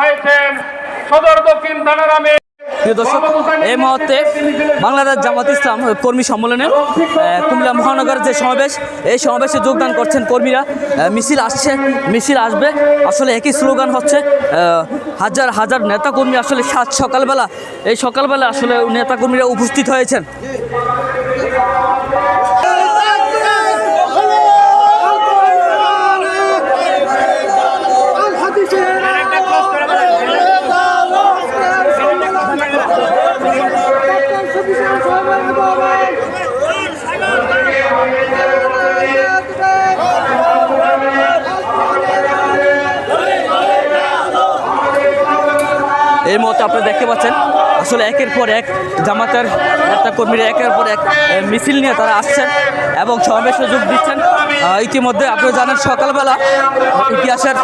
হয়েছেন সদর দক্ষিণ থানার আমি প্রিয় দর্শক, এই মুহূর্তে বাংলাদেশ জামাত ইসলাম কর্মী সম্মেলনে কুমিল্লা মহানগরের যে সমাবেশ, এই সমাবেশে যোগদান করছেন কর্মীরা। মিছিল আসছে, মিছিল আসবে। আসলে একই স্লোগান হচ্ছে হাজার হাজার নেতাকর্মী আসলে সাত সকালবেলা, এই সকালবেলা আসলে নেতাকর্মীরা উপস্থিত হয়েছেন। এই মুহূর্তে আপনারা দেখতে পাচ্ছেন, আসলে একের পর এক জামাতের নেতা কর্মীরা একের পর এক মিছিল নিয়ে তারা আসছেন এবং সমাবেশে যোগ দিচ্ছেন। ইতিমধ্যে আপনারা জানেন সকালবেলা ইতিহাসের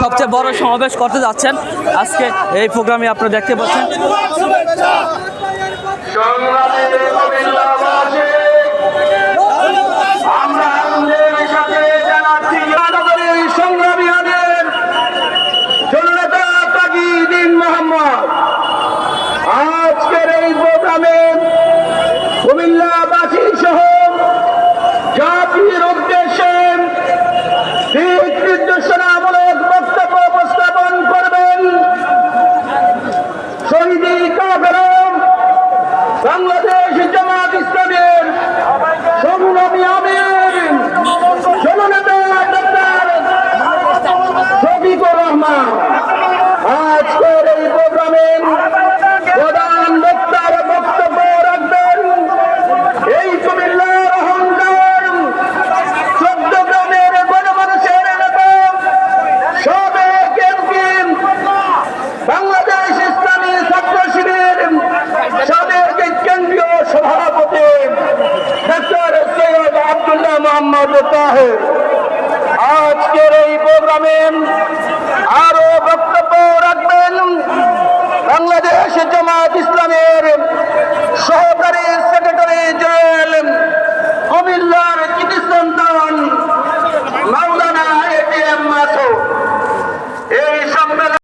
সবচেয়ে বড় সমাবেশ করতে যাচ্ছেন। আজকে এই প্রোগ্রামে আপনারা দেখতে পাচ্ছেন। বাংলাদেশ! আজকের এই প্রোগ্রামে আরও বক্তব্য রাখবেন। বাংলাদেশ জামাত ইসলামের সহকারী